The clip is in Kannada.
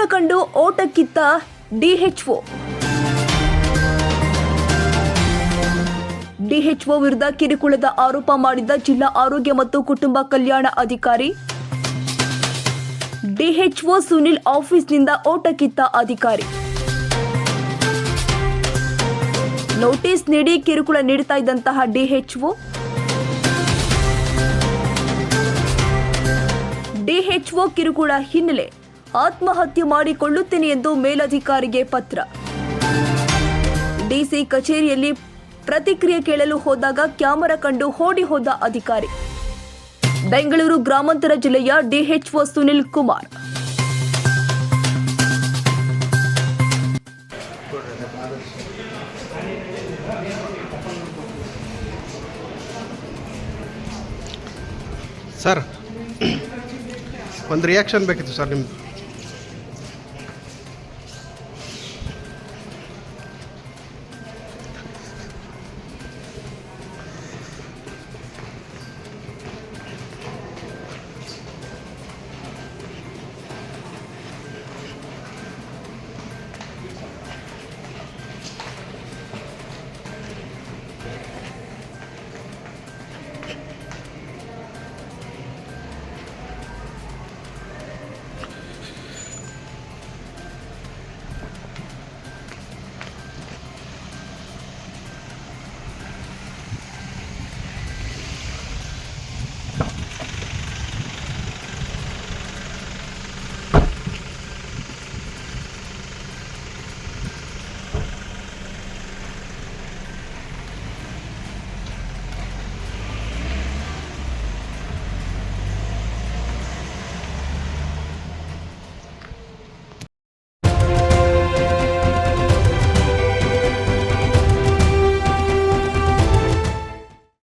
ಕ್ಯಾಮೆರಾ ಕಂಡು ಓಟಕ್ಕಿತ್ತ ಡಿಎಚ್ಒ ಡಿಎಚ್ಒ ವಿರುದ್ಧ ಕಿರುಕುಳದ ಆರೋಪ ಮಾಡಿದ್ದ ಜಿಲ್ಲಾ ಆರೋಗ್ಯ ಮತ್ತು ಕುಟುಂಬ ಕಲ್ಯಾಣ ಅಧಿಕಾರಿ. ಡಿಎಚ್ಒ ಸುನಿಲ್ ಆಫೀಸ್ನಿಂದ ಓಟಕ್ಕಿತ್ತ ಅಧಿಕಾರಿ. ನೋಟಿಸ್ ನೀಡಿ ಕಿರುಕುಳ ನೀಡುತ್ತಾ ಇದ್ದಂತಹ ಡಿಎಚ್ಒ ಡಿಎಚ್ಒ ಕಿರುಕುಳ ಹಿನ್ನೆಲೆ ಆತ್ಮಹತ್ಯೆ ಮಾಡಿಕೊಳ್ಳುತ್ತೇನೆ ಎಂದು ಮೇಲಧಿಕಾರಿಗೆ ಪತ್ರ. ಡಿಸಿ ಕಚೇರಿಯಲ್ಲಿ ಪ್ರತಿಕ್ರಿಯೆ ಕೇಳಲು ಹೋದಾಗ ಕ್ಯಾಮೆರಾ ಕಂಡು ಓಡಿ ಹೋದ ಅಧಿಕಾರಿ. ಬೆಂಗಳೂರು ಗ್ರಾಮಾಂತರ ಜಿಲ್ಲೆಯ ಡಿಎಚ್ಒ ಸುನಿಲ್ ಕುಮಾರ್. ಸರ್, ಒಂದು ರಿಯಾಕ್ಷನ್ ಬೇಕಿತ್ತು ಸರ್ ನಿಮ್ಮದು